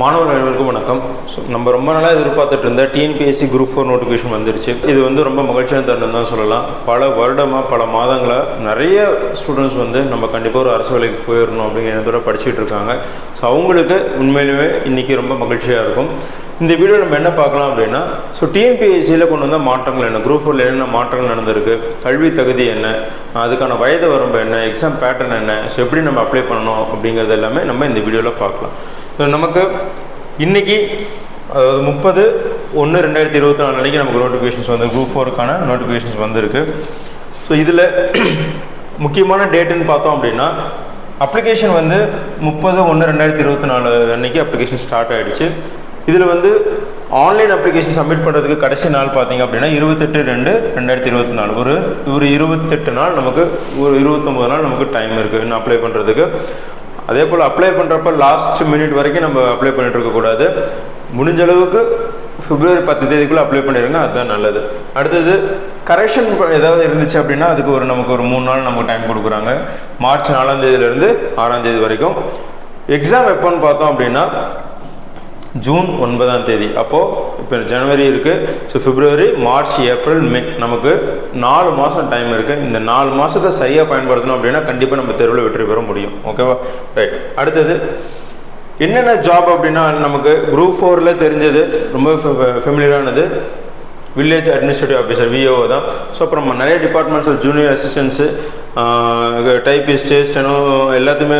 மாணவர் அனைவருக்கும் வணக்கம். ஸோ நம்ம ரொம்ப நாளாக எதிர்பார்த்துட்டு இருந்த டிஎன்பிஎஸ்சி குரூப் ஃபோர் நோட்டிஃபிகேஷன் வந்துருச்சு. இது வந்து ரொம்ப மகிழ்ச்சியான தருணம் தான் சொல்லலாம். பல வருடமாக பல மாதங்களாக நிறைய ஸ்டூடெண்ட்ஸ் வந்து நம்ம கண்டிப்பாக ஒரு அரசு வேலைக்கு போயிடணும் அப்படிங்கிற எண்ணத்தோட படிச்சுட்டு இருக்காங்க. ஸோ அவங்களுக்கு உண்மையிலுமே இன்றைக்கி ரொம்ப மகிழ்ச்சியாக இருக்கும். இந்த வீடியோ நம்ம என்ன பார்க்கலாம் அப்படின்னா ஸோ டிஎன்பிஎஸ்சியில் கொண்டு வந்த மாற்றங்கள் என்ன? குரூப் ஃபோரில் என்னென்ன மாற்றங்கள் நடந்திருக்கு? கல்வி தகுதி என்ன? அதுக்கான வயது வரம்பு என்ன? எக்ஸாம் பேட்டர்ன் என்ன? ஸோ எப்படி நம்ம அப்ளை பண்ணணும் அப்படிங்கிறது எல்லாமே நம்ம இந்த வீடியோவில் பார்க்கலாம். ஸோ நமக்கு இன்றைக்கி அதாவது முப்பது ஒன்று ரெண்டாயிரத்தி இருபத்தி நாலு அன்றைக்கி நமக்கு நோட்டிஃபிகேஷன்ஸ் வந்து குரூப் ஃபோருக்கான நோட்டிஃபிகேஷன்ஸ் வந்திருக்கு. ஸோ இதில் முக்கியமான டேட்டுன்னு பார்த்தோம் அப்படின்னா அப்ளிகேஷன் வந்து முப்பது ஒன்று ரெண்டாயிரத்தி இருபத்தி நாலு அன்னைக்கு அப்ளிகேஷன் ஸ்டார்ட் ஆகிடுச்சு இதில் வந்து ஆன்லைன் அப்ளிகேஷன் சப்மிட் பண்ணுறதுக்கு கடைசி நாள் பார்த்தீங்க அப்படின்னா இருபத்தெட்டு ரெண்டு ரெண்டாயிரத்தி இருபத்தி நாலு. ஒரு ஒரு இருபத்தெட்டு நாள் நமக்கு ஒரு இருபத்தொம்போது நாள் நமக்கு டைம் இருக்குது இன்னும் அப்ளை பண்ணுறதுக்கு அதே போல் அப்ளை பண்ணுறப்ப லாஸ்ட் மினிட் வரைக்கும் நம்ம அப்ளை பண்ணிட்டு இருக்கக்கூடாது முடிஞ்ச அளவுக்கு பிப்ரவரி பத்து தேதிக்குள்ளே அப்ளை பண்ணிடுங்க அதுதான் நல்லது. அடுத்தது கரெக்ஷன் ஏதாவது இருந்துச்சு அப்படின்னா அதுக்கு ஒரு நமக்கு ஒரு மூணு நாள் நமக்கு டைம் கொடுக்குறாங்க. மார்ச் நாலாம் தேதியிலேருந்து ஆறாம் தேதி வரைக்கும். எக்ஸாம் எப்போன்னு பார்த்தோம் அப்படின்னா ஜூன் ஒன்பதாம் தேதி. அப்போது இப்போ ஜனவரி இருக்குது ஸோ பிப்ரவரி மார்ச் ஏப்ரல் மே நமக்கு நாலு மாதம் டைம் இருக்குது இந்த நாலு மாதத்தை சரியாக பயன்படுத்தணும் அப்படின்னா கண்டிப்பாக நம்ம தெருவில் வெற்றி பெற முடியும். ஓகேவா ரைட் அடுத்தது என்னென்ன ஜாப் அப்படின்னா நமக்கு குரூப் ஃபோரில் தெரிஞ்சது ரொம்ப ஃபெமிலியரானது வில்லேஜ் அட்மினிஸ்ட்ரேட்டிவ் ஆஃபீஸர் விஓ தான். ஸோ அப்புறம் நிறைய departments junior assistants typist steno எல்லாத்தையுமே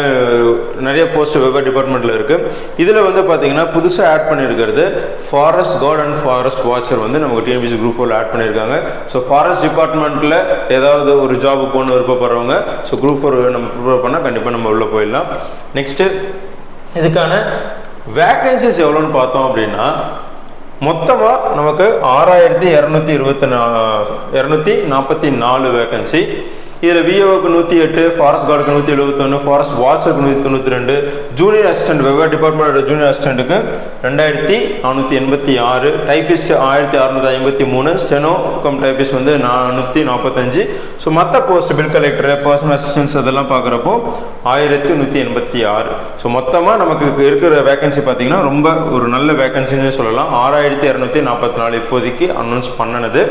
நிறைய போஸ்ட் வெவ்வேறு டிபார்ட்மெண்ட்டில் இருக்குது இதில் வந்து பார்த்திங்கன்னா புதுசாக ஆட் பண்ணியிருக்கிறது forest guard and forest watcher வந்து நமக்கு டிஎன்பிசி குரூப் ஃபோரில் ஆட் பண்ணியிருக்காங்க ஸோ ஃபாரஸ்ட் டிபார்ட்மெண்ட்டில் ஏதாவது ஒரு ஜாபுக்கு போகணும் விருப்பப்படுறவங்க ஸோ குரூப் ஃபோர் நம்ம ப்ரிப்பேர் பண்ணால் கண்டிப்பாக நம்ம உள்ளே போயிடலாம். நெக்ஸ்ட்டு இதுக்கான வேக்கன்சிஸ் எவ்வளோன்னு பார்த்தோம் அப்படின்னா மொத்தமாக நமக்கு ஆறாயிரத்தி இரநூத்தி இருபத்தி நா இரநூத்தி நாற்பத்தி நாலு வேகன்சி இதில் விஓக்கு நூற்றி எட்டு ஃபாரஸ்ட் கார்டுக்கு நூற்றி எழுபத்தொன்று ஃபாரஸ்ட் வாட்சருக்கு நூற்றி தொண்ணூற்றி ரெண்டு ஜூனியர் அசிஸ்டன்ட் வெவ்வேறு டிபார்ட்மெண்ட் ஜூனியர் அசிஸ்டண்ட்டுக்கு ரெண்டாயிரத்தி நானூற்றி எண்பத்தி ஆறு டைபிஸ்ட் ஆயிரத்தி அறநூற்றி ஐம்பத்தி மூணு ஸ்டெனோ கம் டைபிஸ்ட் வந்து நானூற்றி நாற்பத்தஞ்சு ஸோ மற்ற post bill collector personal assistants அதெல்லாம் பார்க்குறப்போ ஆயிரத்தி நூற்றி எண்பத்தி ஆறு. ஸோ மொத்தமாக நமக்கு இருக்கிற வேகன்சி பார்த்தீங்கன்னா ரொம்ப ஒரு நல்ல வேகன்சின்னு சொல்லலாம். ஆறாயிரத்தி இரநூத்தி நாற்பத்தி நாலு இப்போதைக்கு அனௌன்ஸ் பண்ணனது.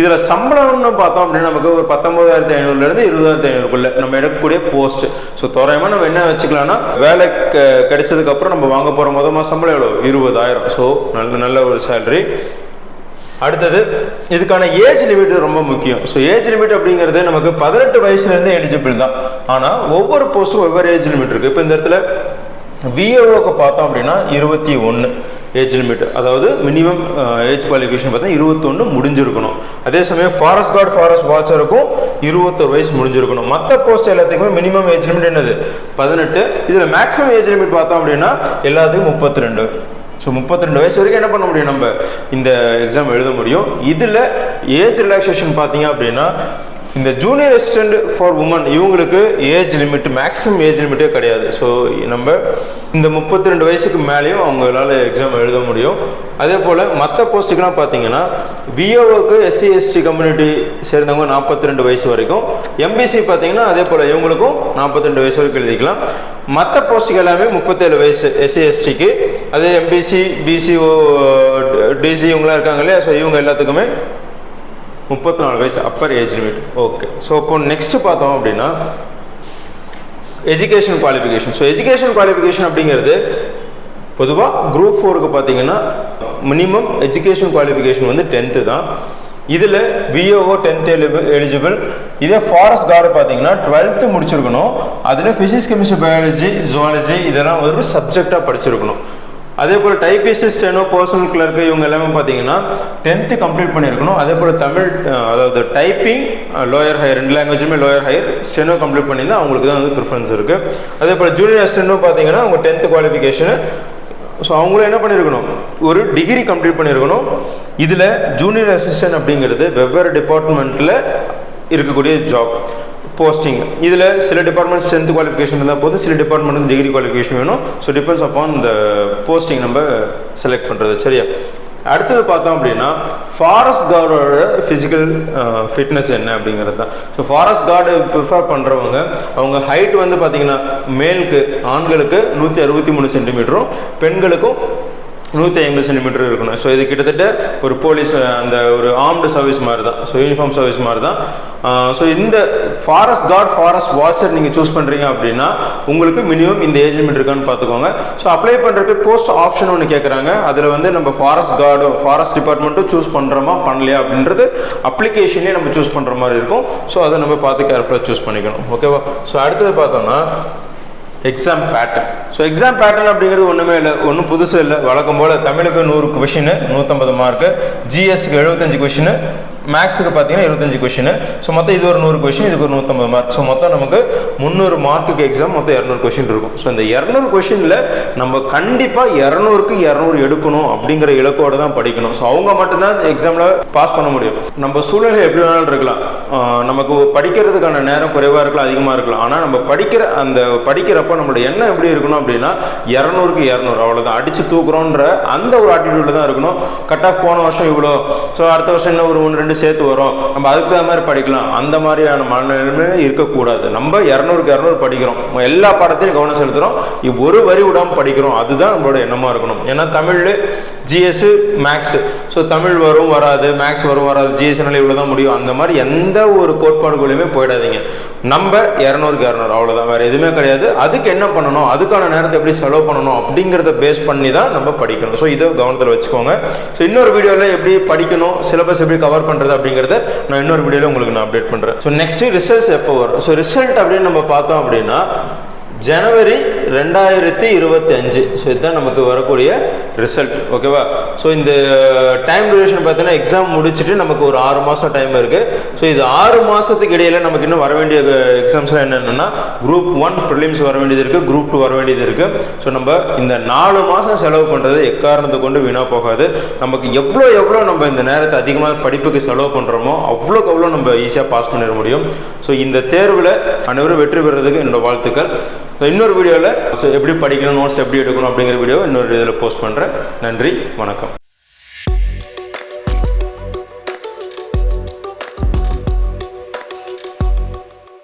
இதில் சம்பளம்னு பார்த்தோம் அப்படின்னா நமக்கு ஒரு பத்தொம்போதாயிரத்தி ஐநூறு இருந்து இருபதாயிரத்தி ஐநூறுக்குள்ள நம்ம எடுக்கக்கூடிய போஸ்ட் ஸோ தோராயமாக நம்ம என்ன வச்சுக்கலாம்னா வேலை க- கிடைச்சதுக்கு அப்புறம் நம்ம வாங்க போகிற மொதல் மாதம் சம்பளம் எவ்வளோ இருபதாயிரம். ஸோ நல்ல நல்ல ஒரு சேலரி அடுத்தது இதுக்கான ஏஜ் லிமிட் ரொம்ப முக்கியம். ஸோ ஏஜ் லிமிட் அப்படிங்கிறது நமக்கு பதினெட்டு வயசுலேருந்து எலிஜிபிள் தான். ஆனால் ஒவ்வொரு போஸ்ட்டும் ஒவ்வொரு ஏஜ் லிமிட் இருக்குது இப்போ இந்த இடத்துல விஏஓக்கு பார்த்தோம் அப்படின்னா இருபத்தி ஒன்று ஏஜ் லிமிட் அதாவது மினிமம் ஏஜ் uh, குவாலிஃபிகேஷன் பார்த்தீங்கன்னா இருபத்தொன்று முடிஞ்சிருக்கணும். அதே சமயம் ஃபாரஸ்ட் கார்டு ஃபாரஸ்ட் வாட்சருக்கும் இருபத்தொரு வயசு முடிஞ்சிருக்கணும். மற்ற போஸ்ட் எல்லாத்துக்குமே மினிமம் ஏஜ் லிமிட் என்னது? பதினெட்டு. இதில் மேக்ஸிமம் ஏஜ் லிமிட் பார்த்தோம் அப்படின்னா எல்லாத்துக்கும் முப்பத்தி ரெண்டு ஸோ முப்பத்தி ரெண்டு வயசு வரைக்கும் என்ன பண்ண முடியும் நம்ம? இந்த எக்ஸாம் எழுத முடியும். இதில் ஏஜ் ரிலாக்ஸேஷன் பார்த்தீங்க அப்படின்னா இந்த ஜூனியர் அசிஸ்டன்ட் ஃபார் உமன் இவங்களுக்கு ஏஜ் லிமிட் மேக்ஸிமம் ஏஜ் லிமிட்டே கிடையாது. ஸோ நம்ம இந்த முப்பத்தி ரெண்டு வயசுக்கு மேலேயும் அவங்களால எக்ஸாம் எழுத முடியும். அதே போல் மற்ற போஸ்ட்டுக்கெலாம் பார்த்தீங்கன்னா விஓவுக்கு எஸ்சி எஸ்டி கம்யூனிட்டி சேர்ந்தவங்க நாற்பத்தி ரெண்டு வயசு வரைக்கும். எம்பிசி பார்த்தீங்கன்னா அதே போல் இவங்களுக்கும் நாற்பத்தி ரெண்டு வயசு வரைக்கும் எழுதிக்கலாம். மற்ற போஸ்ட்டுக்கு எல்லாமே முப்பத்தேழு வயசு எஸ்சி எஸ்டிக்கு அதே எம்பிசி பிசிஓ டிசி இவங்களாம் இருக்காங்க இல்லையா? ஸோ இவங்க எல்லாத்துக்குமே முப்பத்தி நாலு வயசு upper age limit okay so இப்போ நெக்ஸ்ட் பார்த்தோம் அப்படின்னா education qualification so education qualification அப்படிங்கிறது பொதுவாக குரூப் ஃபோருக்கு பார்த்தீங்கன்னா மினிமம் எஜுகேஷன் குவாலிஃபிகேஷன் வந்து டென்த்து தான். இதில் விஓஓ டென்த் எலிஜிபிள் இதே ஃபாரஸ்ட் கார்டு பார்த்தீங்கன்னா டுவெல்த்து முடிச்சிருக்கணும். அதில் ஃபிசிக்ஸ் கெமிஸ்ட்ரி பயாலஜி ஜுவாலஜி இதெல்லாம் ஒரு சப்ஜெக்டாக படிச்சிருக்கணும். அதே போல் டைபிஸ்ட் ஸ்டெனோ பர்சனல் கிளர்க்கு இவங்க எல்லாமே பார்த்தீங்கன்னா டென்த்து கம்ப்ளீட் பண்ணியிருக்கணும். அதே போல் தமிழ் அதாவது டைப்பிங் லோயர் ஹையர் ரெண்டு லாங்குவேஜுமே லோயர் ஹையர் ஸ்டெனோ கம்ப்ளீட் பண்ணியிருந்தால் அவங்களுக்கு தான் வந்து ப்ரிஃபரன்ஸ் இருக்குது அதே போல் ஜூனியர் ஸ்டெனோ பார்த்தீங்கன்னா அவங்க டென்த்து குவாலிஃபிகேஷனு ஸோ அவங்களும் என்ன பண்ணியிருக்கணும்? ஒரு டிகிரி கம்ப்ளீட் பண்ணியிருக்கணும். இதில் ஜூனியர் அசிஸ்டன்ட் அப்படிங்கிறது வெவ்வேறு டிபார்ட்மெண்ட்டில் இருக்கக்கூடிய ஜாப் போஸ்டிங் இதில் சில டிபார்ட்மெண்ட் ஸ்ட்ரென்த் குவாலிஃபிகேஷன் இருந்தால் போதும் சில டிபார்ட்மெண்ட் வந்து டிகிரி குவாலிஃபிகேஷன் வேணும். ஸோ டிபெண்ட்ஸ் அப்பான் இந்த போஸ்டிங் நம்ம செலக்ட் பண்ணுறது சரியா? அடுத்தது பார்த்தோம் அப்படின்னா ஃபாரஸ்ட் கார்டோட ஃபிசிக்கல் ஃபிட்னஸ் என்ன அப்படிங்கிறது தான். ஸோ ஃபாரஸ்ட் கார்டு ப்ரிஃபர் பண்ணுறவங்க அவங்க ஹைட் வந்து பார்த்தீங்கன்னா மேலுக்கு ஆண்களுக்கு நூற்றி அறுபத்தி மூணு சென்டிமீட்டரும் பெண்களுக்கும் நூற்றி ஐம்பது சென்டிமீட்டர் இருக்கணும். ஸோ இது கிட்டத்தட்ட ஒரு போலீஸ் அந்த ஒரு ஆர்ம்டு சர்வீஸ் மாதிரி தான் ஸோ யூனிஃபார்ம் சர்வீஸ் மாதிரி தான் ஸோ இந்த ஃபாரஸ்ட் கார்டு ஃபாரஸ்ட் வாட்சர் நீங்கள் சூஸ் பண்ணுறீங்க அப்படின்னா உங்களுக்கு மினிமம் இந்த ஏஜ் லிமிட் இருக்கான்னு பார்த்துக்கோங்க. ஸோ அப்ளை பண்ணுறதுக்கு போஸ்ட் ஆப்ஷன் ஒன்று கேட்குறாங்க அதில் வந்து நம்ம ஃபாரஸ்ட் கார்டும் ஃபாரஸ்ட் டிபார்ட்மெண்ட்டும் சூஸ் பண்ணுறோமா பண்ணலையா அப்படின்றது அப்ளிகேஷன்லேயே நம்ம சூஸ் பண்ணுற மாதிரி இருக்கும். ஸோ அதை நம்ம பார்த்து கேர்ஃபுல்லாக சூஸ் பண்ணிக்கணும். ஓகேவா ஸோ அடுத்தது பார்த்தோம்னா exam pattern so exam pattern அப்படிங்கிறது ஒன்றுமே இல்லை. ஒன்றும் புதுசு இல்லை. வழக்கம் போல் தமிழுக்கு நூறு கொஷின் நூற்றம்பது மார்க்கு ஜிஎஸ்க்கு எழுபத்தஞ்சு கொஷின் மேக்ஸுக்கு பார்த்தீங்கன்னா இருபத்தஞ்சு கொஷின் ஸோ மொத்தம் இது ஒரு நூறு கொஷின் இதுக்கு ஒரு நூற்றம்பது மார்க் ஸோ மொத்தம் நமக்கு முந்நூறு மார்க்குக்கு எக்ஸாம் மொத்தம் இரநூறு கொஷின் இருக்கும். ஸோ இந்த இரநூறு கொஷினில் நம்ம கண்டிப்பாக இரநூறுக்கு இரநூறு எடுக்கணும் அப்படிங்கிற இலக்கோடு தான் படிக்கணும். ஸோ அவங்க மட்டும்தான் எக்ஸாமில் பாஸ் பண்ண முடியும். நம்ம சூழ்நிலை எப்படி வேணாலும் இருக்கலாம். நமக்கு படிக்கிறதுக்கான நேரம் குறைவாக இருக்கலாம் அதிகமாக இருக்கலாம். ஆனால் நம்ம படிக்கிற அந்த படிக்கிறப்ப நம்மளோட எண்ணம் எப்படி இருக்கணும் அப்படின்னா இரநூறுக்கு இரநூறு அவ்வளோதான் அடித்து தூக்குறோன்ற அந்த ஒரு ஆட்டிடியூட்ல தான் இருக்கணும். கட் ஆஃப் போன வருஷம் இவ்வளோ ஸோ அடுத்த வருஷம் இன்னும் ஒரு ஒன்று ரெண்டு சேர்த்து வரும். நம்ம அதுக்கு தகுந்த மாதிரி படிக்கலாம். அந்த மாதிரியான மனநிலைமை இருக்கக்கூடாது. நம்ம இரநூறுக்கு இரநூறு படிக்கிறோம். எல்லா பாடத்தையும் கவனம் செலுத்துகிறோம் ஒரு வரி விடாமல் படிக்கிறோம். அதுதான் நம்மளோட எண்ணமாக இருக்கணும். ஏன்னா Tamil GS maths so Tamil வரும் வராது. மேக்ஸ் வரும் வராது. ஜிஎஸ்னால இவ்வளோ தான் முடியும். அந்த மாதிரி எந்த எந்த ஒரு கோட்பாடுகளையுமே போயிடாதீங்க. நம்ம இரநூறுக்கு இரநூறு அவ்வளோதான் வேறு எதுவுமே கிடையாது. அதுக்கு என்ன பண்ணணும்? அதுக்கான நேரத்தை எப்படி செலவு பண்ணணும்? அப்படிங்கிறத பேஸ் பண்ணி தான் நம்ம படிக்கணும். ஸோ இதை கவனத்தில் வச்சுக்கோங்க. ஸோ இன்னொரு வீடியோவில் எப்படி படிக்கணும்? சிலபஸ் எப்படி கவர் பண்ணுறது அப்படிங்கிறத நான் இன்னொரு வீடியோவில் உங்களுக்கு நான் அப்டேட் பண்ணுறேன் ஸோ நெக்ஸ்ட்டு ரிசல்ட்ஸ் எப்போ வரும்? ஸோ ரிசல்ட் அப்படின்னு நம்ம பார்த்தோம் அப்படின்னா ஜனவரி ரெண்டாயிரத்தி இருபத்தி அஞ்சு. ஸோ இதுதான் நமக்கு வரக்கூடிய ரிசல்ட் ஓகேவா ஸோ இந்த uh, டைம் டியூரேஷன் பார்த்தீங்கன்னா எக்ஸாம் முடிச்சுட்டு நமக்கு ஒரு ஆறு மாதம் டைம் இருக்குது ஸோ இது ஆறு மாதத்துக்கு இடையில நமக்கு இன்னும் வர வேண்டிய எக்ஸாம்ஸ்லாம் என்னென்னா குரூப் ஒன் ப்ரிலிம்ஸ் வர வேண்டியது இருக்குது குரூப் டூ வர வேண்டியது இருக்குது ஸோ நம்ம இந்த நாலு மாதம் செலவு பண்ணுறது எக்காரணத்தை கொண்டு வீணாக போகாது. நமக்கு எவ்வளோ எவ்வளோ நம்ம இந்த நேரத்தை அதிகமாக படிப்புக்கு செலவு பண்ணுறோமோ அவ்வளோக்கு அவ்வளோ நம்ம ஈஸியாக பாஸ் பண்ணிட முடியும். ஸோ இந்த தேர்வில் அனைவரும் வெற்றி பெறுறதுக்கு என்னோட வாழ்த்துக்கள். ஸோ இன்னொரு வீடியோவில் எப்படி படிக்கணும் நோட்ஸ் எப்படி எடுக்கணும் அப்படிங்கிற வீடியோ இன்னொரு இதில் போஸ்ட் பண்ணுறேன் நன்றி வணக்கம்.